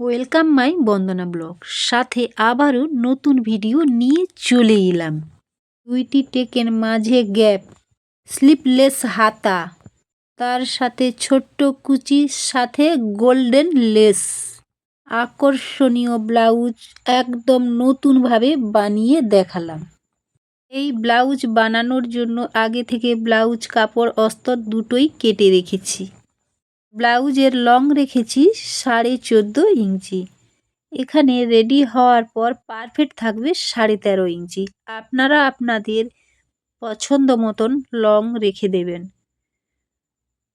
Welcome my Bandana blog. সাথে আবারও নতুন ভিডিও নিয়ে চলে এলাম। দুইটি টেকের মাঝে গ্যাপ, স্লিপলেস হাতা, তার সাথে ছোট্ট কুচির সাথে গোল্ডেন লেস। আকর্ষণীয় ব্লাউজ একদম নতুনভাবে বানিয়ে দেখালাম। এই ব্লাউজ বানানোর জন্য আগে থেকে ব্লাউজ, কাপড়, অস্তর দুটোই কেটে রেখেছি। ব্লাউজের লং রেখেছি সাড়ে চোদ্দ ইঞ্চি। এখানে রেডি হওয়ার পর পারফেক্ট থাকবে সাড়ে তেরো ইঞ্চি। আপনারা আপনাদের পছন্দ মতন লং রেখে দেবেন।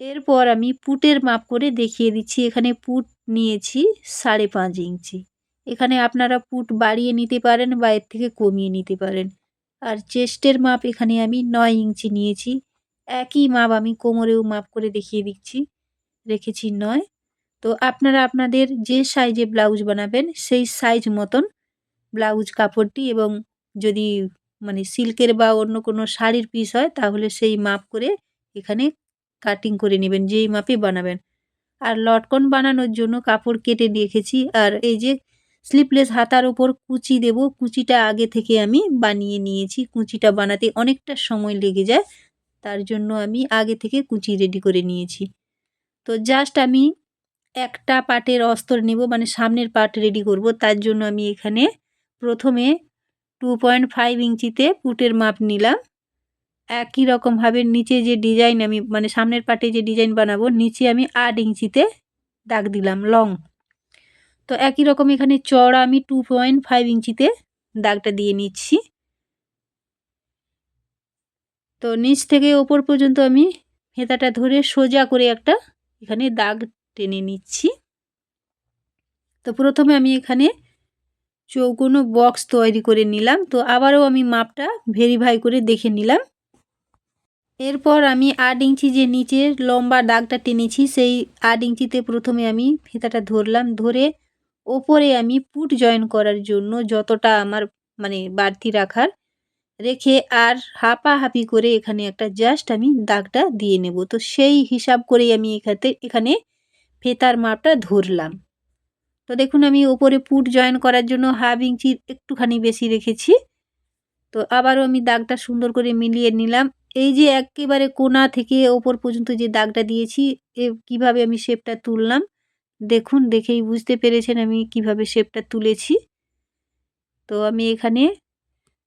এরপর আমি পুটের মাপ করে দেখিয়ে দিচ্ছি। এখানে পুট নিয়েছি সাড়ে পাঁচ ইঞ্চি। এখানে আপনারা পুট বাড়িয়ে নিতে পারেন বা এর থেকে কমিয়ে নিতে পারেন। আর চেস্টের মাপ এখানে আমি নয় ইঞ্চি নিয়েছি। একই মাপ আমি কোমরেও মাপ করে দেখিয়ে দিচ্ছি। রেখেছি নয়। তো আপনারা আপনাদের যে সাইজে ব্লাউজ বানাবেন, সেই সাইজ মতন ব্লাউজ কাপড়টি এবং যদি মানে সিল্কের বা অন্য কোনো শাড়ির পিস হয়, তাহলে সেই মাপ করে এখানে কাটিং করে নেবেন, যেই মাপে বানাবেন। আর লটকন বানানোর জন্য কাপড় কেটে রেখেছি। আর এই যে স্লিপলেস হাতার ওপর কুচি দেব, কুচিটা আগে থেকে আমি বানিয়ে নিয়েছি। কুচিটা বানাতে অনেকটা সময় লেগে যায়, তার জন্য আমি আগে থেকে কুচি রেডি করে নিয়েছি। তো জাস্ট আমি একটা পাটের অস্তর নেব মানে সামনের পাট রেডি করব। তার জন্য আমি এখানে প্রথমে টু পয়েন্ট ফাইভ ইঞ্চিতে পুটের মাপ নিলাম। একই রকমভাবে নিচে যে ডিজাইন আমি মানে সামনের পাটে যে ডিজাইন বানাবো, নিচে আমি আট ইঞ্চিতে দাগ দিলাম লং তো একই রকম এখানে চড়া আমি টু পয়েন্ট ফাইভ ইঞ্চিতে দাগটা দিয়ে নিচ্ছি। তো নিচ থেকে ওপর পর্যন্ত আমি হেতাটা ধরে সোজা করে একটা এখানে দাগ টেনে নিচ্ছি। তো প্রথমে আমি এখানে চৌকোনো বক্স তৈরি করে নিলাম। তো আবারও আমি মাপটা ভেরিফাই করে দেখে নিলাম। এরপর আমি আট ইঞ্চি যে নিচের লম্বা দাগটা টেনেছি, সেই আট ইঞ্চিতে প্রথমে আমি ফিতাটা ধরলাম। ধরে ওপরে আমি পুট জয়েন করার জন্য যতটা আমার মানে বাড়তি রাখার রেখে আর হাঁপাহাঁপি করে এখানে একটা জাস্ট আমি দাগটা দিয়ে নেব। তো সেই হিসাব করেই আমি এখানে এখানে ফেতার মাপটা ধরলাম। তো দেখুন আমি ওপরে পুট জয়েন করার জন্য হাফ ইঞ্চির একটুখানি বেশি রেখেছি। তো আবারও আমি দাগটা সুন্দর করে মিলিয়ে নিলাম। এই যে একেবারে কোনা থেকে ওপর পর্যন্ত যে দাগটা দিয়েছি, এ কীভাবে আমি শেপটা তুললাম, দেখুন, দেখেই বুঝতে পেরেছেন আমি কীভাবে শেপটা তুলেছি। তো আমি এখানে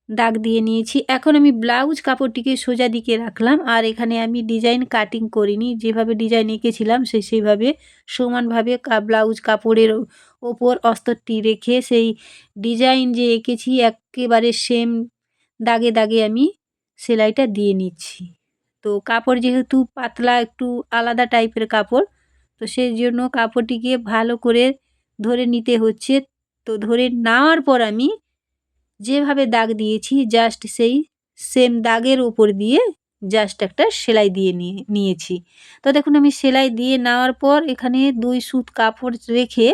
দাগ দিয়ে নিয়েছি। এখন আমি ব্লাউজ কাপড়টিকে সোজা দিকে রাখলাম আর এখানে আমি ডিজাইন কাটিং করিনি। যেভাবে ডিজাইন এঁকেছিলাম সেই সেইভাবে সমানভাবে ব্লাউজ কাপড়ের ওপর অস্তরটি রেখে সেই ডিজাইন যে এঁকেছি একেবারে সেম দাগে দাগে আমি সেলাইটা দিয়ে নিচ্ছি। তো কাপড় যেহেতু পাতলা, একটু আলাদা টাইপের কাপড়, তো সেই জন্য কাপড়টিকে ভালো করে ধরে নিতে হচ্ছে। তো ধরে নেওয়ার পর আমি যেভাবে দাগ দিয়েছি জাস্ট সেই সেম দাগের উপর দিয়ে জাস্ট একটা সেলাই দিয়ে নিয়ে, নিয়েছি। তো দেখুন, আমি সেলাই দিয়ে নেওয়ার পর এখানে দুই সুত কাপড় রেখে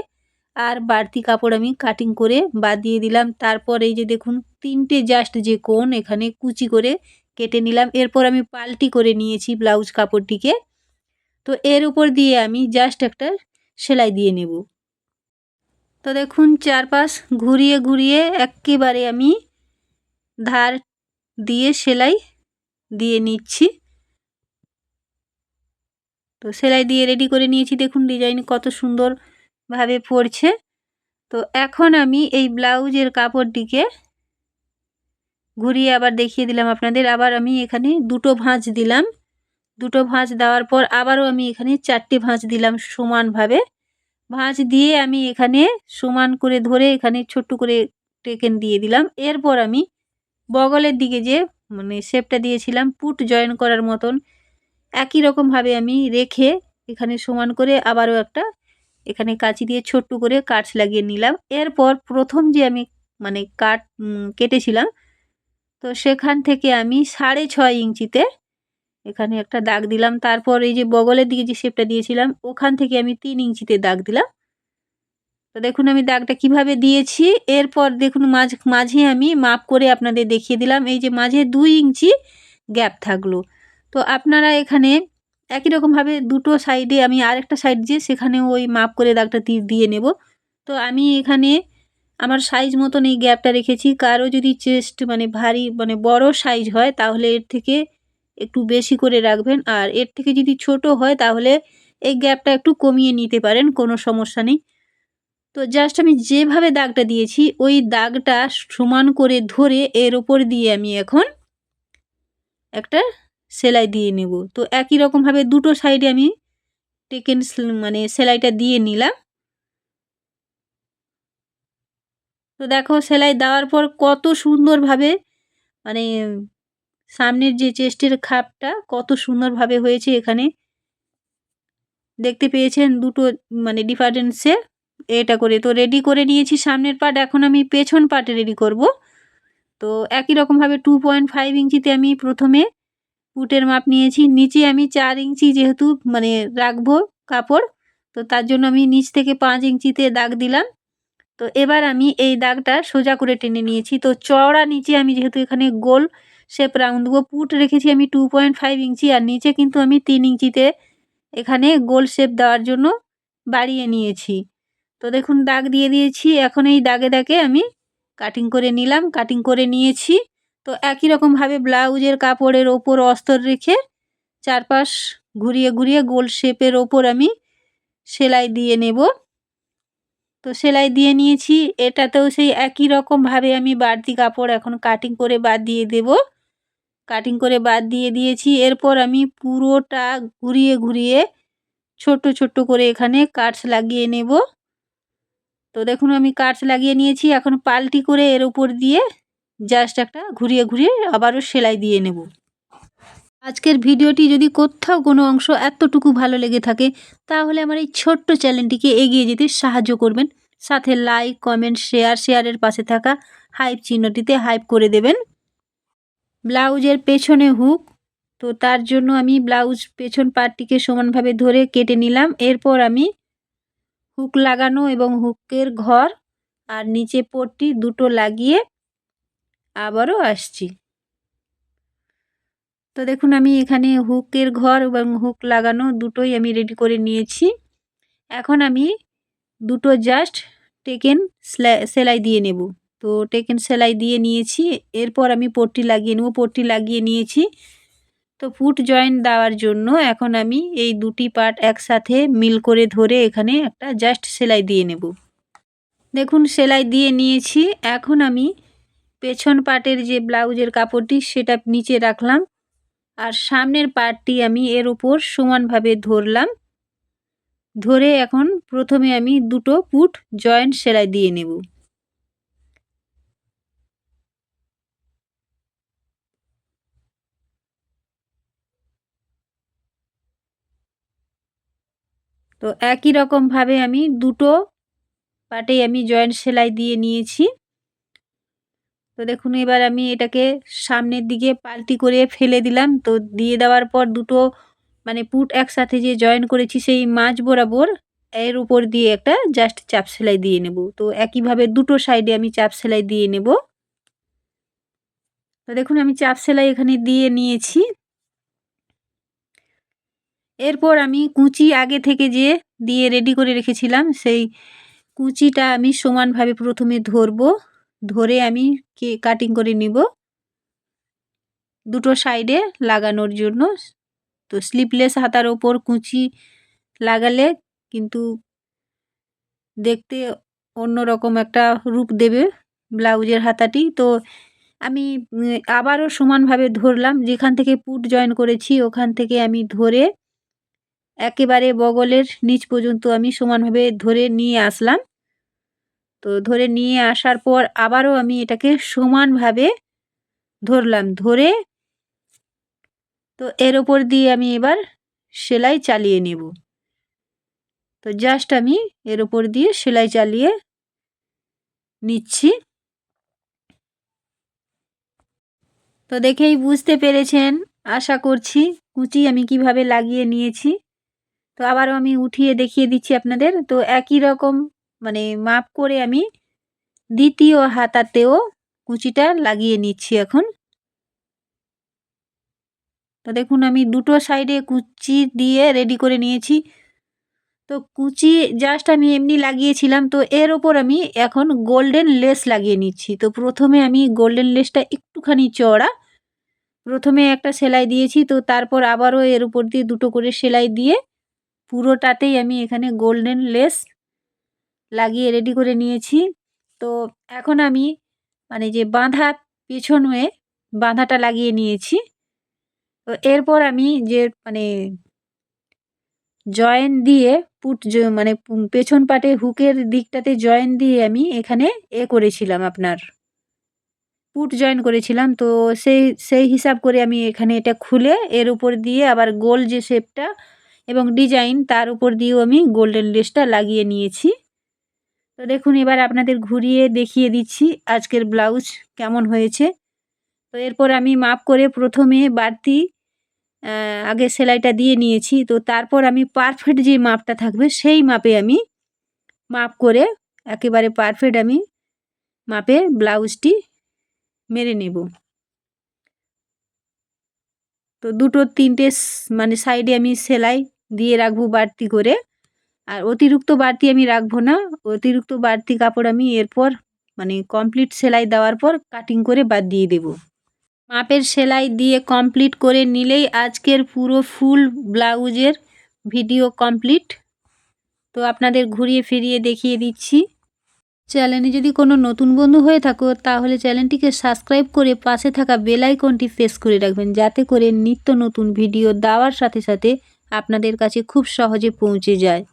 আর বাড়তি কাপড় আমি কাটিং করে বাদ দিয়ে দিলাম। তারপর এই যে দেখুন, তিনটে জাস্ট যে কোন এখানে কুচি করে কেটে নিলাম। এরপর আমি পাল্টি করে নিয়েছি ব্লাউজ কাপড়টিকে। তো এর উপর দিয়ে আমি জাস্ট একটা সেলাই দিয়ে নেব। তো দেখুন, চারপাশ ঘুরিয়ে ঘুরিয়ে একেবারে আমি ধার দিয়ে সেলাই দিয়ে নিচ্ছি। তো সেলাই দিয়ে রেডি করে নিয়েছি। দেখুন ডিজাইন কত সুন্দরভাবে পড়ছে। তো এখন আমি এই ব্লাউজের কাপড়টিকে ঘুরিয়ে আবার দেখিয়ে দিলাম আপনাদের। আবার আমি এখানে দুটো ভাঁজ দিলাম। দুটো ভাঁজ দেওয়ার পর আবারও আমি এখানে চারটে ভাঁজ দিলাম সমানভাবে। ভাঁজ দিয়ে আমি এখানে সমান করে ধরে এখানে ছোট্ট করে টেকেন দিয়ে দিলাম। এরপর আমি বগলের দিকে যে মানে শেপটা দিয়েছিলাম, পুট জয়েন করার মতন একই রকমভাবে আমি রেখে এখানে সমান করে আবারও একটা এখানে কাঁচি দিয়ে ছোট্ট করে কাটস লাগিয়ে নিলাম। এরপর প্রথম যে আমি মানে কাট কেটেছিলাম, তো সেখান থেকে আমি সাড়ে ছয় ইঞ্চিতে এখানে একটা দাগ দিলাম। তারপর এই যে বগলের দিকে যে শেপটা দিয়েছিলাম, ওখান থেকে আমি তিন ইঞ্চিতে দাগ দিলাম। তো দেখুন আমি দাগটা কীভাবে দিয়েছি। এরপর দেখুন মাঝ, মাঝে আমি মাপ করে আপনাদের দেখিয়ে দিলাম। এই যে মাঝে দুই ইঞ্চি গ্যাপ থাকল। তো আপনারা এখানে একই রকমভাবে দুটো সাইডে আমি আরেকটা সাইড দিয়ে সেখানে ওই মাপ করে দাগটা দিয়ে নেব। তো আমি এখানে আমার সাইজ মতন এই গ্যাপটা রেখেছি। কারও যদি চেস্ট মানে ভারী মানে বড় সাইজ হয়, তাহলে এর থেকে একটু বেশি করে রাখবেন। আর এর থেকে যদি ছোট হয়, তাহলে এই গ্যাপটা একটু কমিয়ে নিতে পারেন, কোনো সমস্যা নেই। তো জাস্ট আমি যেভাবে দাগটা দিয়েছি, ওই দাগটা সমান করে ধরে এর ওপর দিয়ে আমি এখন একটা সেলাই দিয়ে নেব। তো একই রকমভাবে দুটো সাইডে আমি টেকেন মানে সেলাইটা দিয়ে নিলাম। তো দেখো, সেলাই দেওয়ার পর কত সুন্দরভাবে মানে সামনের যে চেস্টের খাপটা কত সুন্দরভাবে হয়েছে এখানে। দেখতে পেয়েছেন দুটো মানে ডিফারেন্সে এটা করে। তো রেডি করে নিয়েছি সামনের পার্ট এখন আমি পেছন পার্টে রেডি করব। তো একই রকমভাবে টু পয়েন্ট ফাইভ ইঞ্চিতে আমি প্রথমে পুটের মাপ নিয়েছি। নিচে আমি চার ইঞ্চি যেহেতু মানে রাখব কাপড়, তো তার জন্য আমি নিচ থেকে পাঁচ ইঞ্চিতে দাগ দিলাম। তো এবার আমি এই দাগটা সোজা করে টেনে নিয়েছি। তো চওড়া নিচে আমি যেহেতু এখানে গোল শেপ রাউন্ড দেবো পুট রেখেছি আমি টু পয়েন্ট ফাইভ ইঞ্চি আর নিচে কিন্তু আমি তিন ইঞ্চিতে এখানে গোল শেপ দেওয়ার জন্য বাড়িয়ে নিয়েছি। তো দেখুন, দাগ দিয়ে দিয়েছি। এখন এই দাগে দাগে আমি কাটিং করে নিলাম কাটিং করে নিয়েছি। তো একই রকমভাবে ব্লাউজের কাপড়ের ওপর অস্তর রেখে চারপাশ ঘুরিয়ে ঘুরিয়ে গোল শেপের ওপর আমি সেলাই দিয়ে নেব। তো সেলাই দিয়ে নিয়েছি। এটাতেও সেই একই রকমভাবে আমি বাড়তি কাপড় এখন কাটিং করে বাদ দিয়ে দেব। কাটিং করে বাদ দিয়ে দিয়েছি। এরপর আমি পুরোটা ঘুরিয়ে ঘুরিয়ে ছোট ছোট করে এখানে কাটস লাগিয়ে নেব। তো দেখুন আমি কাটস লাগিয়ে নিয়েছি। এখন পাল্টি করে এর উপর দিয়ে জাস্ট একটা ঘুরিয়ে ঘুরিয়ে আবারও সেলাই দিয়ে নেব। আজকের ভিডিওটি যদি কোথাও কোনো অংশ এতটুকু ভালো লেগে থাকে, তাহলে আমার এই ছোট্ট চ্যানেলটিকে এগিয়ে যেতে সাহায্য করবেন। সাথে লাইক কমেন্ট শেয়ার শেয়ারের পাশে থাকা হাইপ চিহ্নটিতে হাইপ করে দেবেন। ব্লাউজের পেছনে হুক। তো তার জন্য আমি ব্লাউজ পেছন পার্টটিকে সমানভাবে ধরে কেটে নিলাম। এরপর আমি হুক লাগানো এবং হুকের ঘর আর নিচে পট্টি দুটো লাগিয়ে আবারও আসছি। তো দেখুন, আমি এখানে হুকের ঘর এবং হুক লাগানো দুটোই আমি রেডি করে নিয়েছি। এখন আমি দুটো জাস্ট টেকেন সেলাই দিয়ে নেব। তো টেকেন সেলাই দিয়ে নিয়েছি। এরপর আমি পট্টি লাগিয়ে নেব। পট্টি লাগিয়ে নিয়েছি। তো ফুট জয়েন্ট দেওয়ার জন্য এখন আমি এই দুটি পার্ট একসাথে মিল করে ধরে এখানে একটা জাস্ট সেলাই দিয়ে নেব। দেখুন, সেলাই দিয়ে নিয়েছি। এখন আমি পেছন পাটের যে ব্লাউজের কাপড়টি সেটা নিচে রাখলাম। আর সামনের পার্টটি আমি এর উপর সমানভাবে ধরলাম। ধরে এখন প্রথমে আমি দুটো পুট জয়েন্ট সেলাই দিয়ে নেব। তো একই রকমভাবে আমি দুটো পাটেই আমি জয়েন্ট সেলাই দিয়ে নিয়েছি। তো দেখুন, এবার আমি এটাকে সামনের দিকে পাল্টি করে ফেলে দিলাম। তো দিয়ে দেওয়ার পর দুটো মানে পুট একসাথে যে জয়েন করেছি সেই মাছ বরাবর এর উপর দিয়ে একটা জাস্ট চাপ সেলাই দিয়ে নেব। তো একইভাবে দুটো সাইডে আমি চাপ সেলাই দিয়ে নেব। তো দেখুন, আমি চাপ সেলাই এখানে দিয়ে নিয়েছি। এরপর আমি কুচি আগে থেকে যে দিয়ে রেডি করে রেখেছিলাম, সেই কুচিটা আমি সমানভাবে প্রথমে ধরবো, ধরে আমি কে কাটিং করে নিব। দুটো সাইডে লাগানোর জন্য। তো স্লিপলেস হাতার ওপর কুচি লাগালে কিন্তু দেখতে অন্য রকম একটা রূপ দেবে ব্লাউজের হাতাটি। তো আমি, আবারও সমানভাবে ধরলাম, যেখান থেকে পুট জয়েন করেছি, ওখান থেকে আমি ধরে একেবারে বগলের নিচ পর্যন্ত আমি সমানভাবে ধরে নিয়ে আসলাম। তো ধরে নিয়ে আসার পর আবারও আমি এটাকে সমানভাবে ধরলাম, ধরে তো এর ওপর দিয়ে আমি এবার সেলাই চালিয়ে নেব। তো জাস্ট আমি এর ওপর দিয়ে সেলাই চালিয়ে নিচ্ছি। তো দেখেই বুঝতে পেরেছেন, আশা করছি কুচি আমি কীভাবে লাগিয়ে নিয়েছি। তো আবারও আমি উঠিয়ে দেখিয়ে দিচ্ছি আপনাদের। তো একই রকম মানে মাপ করে আমি দ্বিতীয় হাতাতেও কুচিটা লাগিয়ে নিচ্ছি এখন। তো দেখুন, আমি দুটো সাইডে কুচি দিয়ে রেডি করে নিয়েছি। তো কুচি জাস্ট আমি এমনি লাগিয়েছিলাম, তো এর ওপর আমি এখন গোল্ডেন লেস লাগিয়ে নিচ্ছি। তো প্রথমে আমি গোল্ডেন লেসটা একটুখানি চড়া প্রথমে একটা সেলাই দিয়েছি, তো তারপর আবারও এর উপর দিয়ে দুটো করে সেলাই দিয়ে পুরোটাতেই আমি এখানে গোল্ডেন লেস লাগিয়ে রেডি করে নিয়েছি। তো এখন আমি মানে যে বাঁধা পেছন হয়ে বাঁধাটা লাগিয়ে নিয়েছি। তো এরপর আমি যে মানে জয়েন দিয়ে পুট মানে পেছন পাটে হুকের দিকটাতে জয়েন দিয়ে আমি এখানে এ করেছিলাম আপনার। পুট জয়েন করেছিলাম। তো সেই সেই হিসাব করে আমি এখানে এটা খুলে এর উপর দিয়ে আবার গোল যে শেপটা এবং ডিজাইন তার উপর দিয়েও আমি গোল্ডেন লেসটা লাগিয়ে নিয়েছি। তো দেখুন, এবার আপনাদের ঘুরিয়ে দেখিয়ে দিচ্ছি আজকের ব্লাউজ কেমন হয়েছে। তো এরপর আমি মাপ করে প্রথমে বাড়তি আগে সেলাইটা দিয়ে নিয়েছি। তো তারপর আমি পারফেক্ট যে মাপটা থাকবে সেই মাপে আমি মাপ করে একেবারে পারফেক্ট আমি মাপে ব্লাউজটি মেরে নেব। তো দুটো তিনটে মানে সাইডে আমি সেলাই দিয়ে রাখব বাড়তি করে। আর অতিরিক্ত বাড়তি আমি রাখব না। অতিরিক্ত বাড়তি কাপড় আমি এরপর মানে কমপ্লিট সেলাই দেওয়ার পর কাটিং করে বাদ দিয়ে দেব। মাপের সেলাই দিয়ে কমপ্লিট করে নিলেই আজকের পুরো ফুল ব্লাউজের ভিডিও কমপ্লিট তো আপনাদের ঘুরিয়ে ফিরিয়ে দেখিয়ে দিচ্ছি। চ্যানেলে যদি কোনো নতুন বন্ধু হয়ে থাকো, তাহলে চ্যানেলটিকে সাবস্ক্রাইব করে পাশে থাকা বেল আইকনটি প্রেস করে রাখবেন, যাতে করে নিত্য নতুন ভিডিও দেওয়ার সাথে সাথে আপনাদের কাছে খুব সহজে পৌঁছে যায়।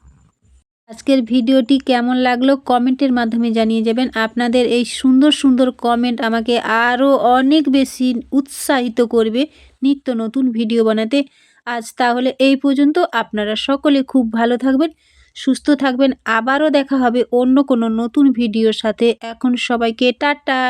আজকের ভিডিওটি কেমন লাগল কমেন্টের মাধ্যমে জানিয়ে যাবেন। আপনাদের এই সুন্দর সুন্দর কমেন্ট আমাকে আরও অনেক বেশি উৎসাহিত করবে নিত্য নতুন ভিডিও বানাতে। আজ তাহলে এই পর্যন্ত। আপনারা সকলে খুব ভালো থাকবেন, সুস্থ থাকবেন। আবারও দেখা হবে অন্য কোনো নতুন ভিডিওর সাথে। এখন সবাইকে টাটা।